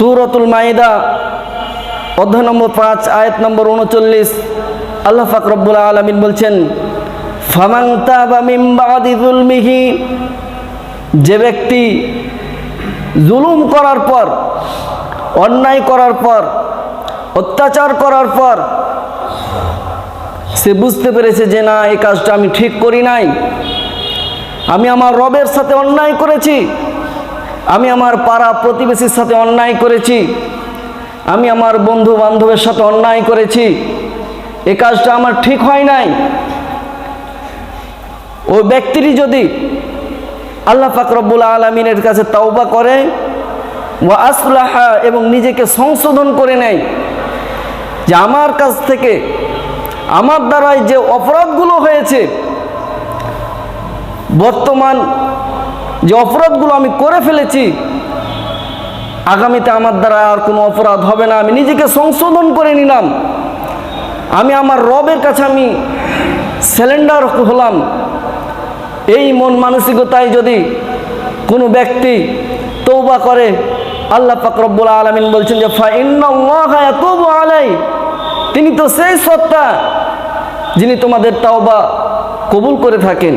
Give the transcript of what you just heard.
সুরতুল মাইদা, অধ্যায় নম্বর পাঁচ, আয়াত নম্বর উনচল্লিশ। আল্লাহ ফাকরবুল আলমিন বলছেন ফামাংতা বা মিম্বাদিদুল মিহি যে ব্যক্তি জুলুম করার পর, অন্যায় করার পর, অত্যাচার করার পর, সে বুঝতে পেরেছে যে না, এই কাজটা আমি ঠিক করি নাই। আমি আমার রবের সাথে অন্যায় করেছি। আমি আমার পাড়া প্রতিবেশীর সাথে অন্যায় করেছি। আমি আমার বন্ধু বান্ধবের সাথে অন্যায় করেছি। এ কাজটা আমার ঠিক হয় নাই। ওই ব্যক্তিটি যদি আল্লাহ ফাকরবুল আলমিনের কাছে তাওবা করে ও আসলাহা এবং নিজেকে সংশোধন করে নেয় যে আমার কাছ থেকে আমার দ্বারাই যে অপরাধগুলো হয়েছে, বর্তমান যে অপরাধগুলো আমি করে ফেলেছি, আগামীতে আমার দ্বারা আর কোনো অপরাধ হবে না, আমি নিজেকে সংশোধন করে নিলাম। আমি আমার রবের কাছে আমি সিলিন্ডার হলাম। এই মন মানসিকতায় যদি কোনো ব্যক্তি তৌবা করে, আল্লাহ ফাকরবুল আলমিন বলছেন যে আলাই। তিনি তো সেই সত্তা যিনি তোমাদের তাওবা কবুল করে থাকেন।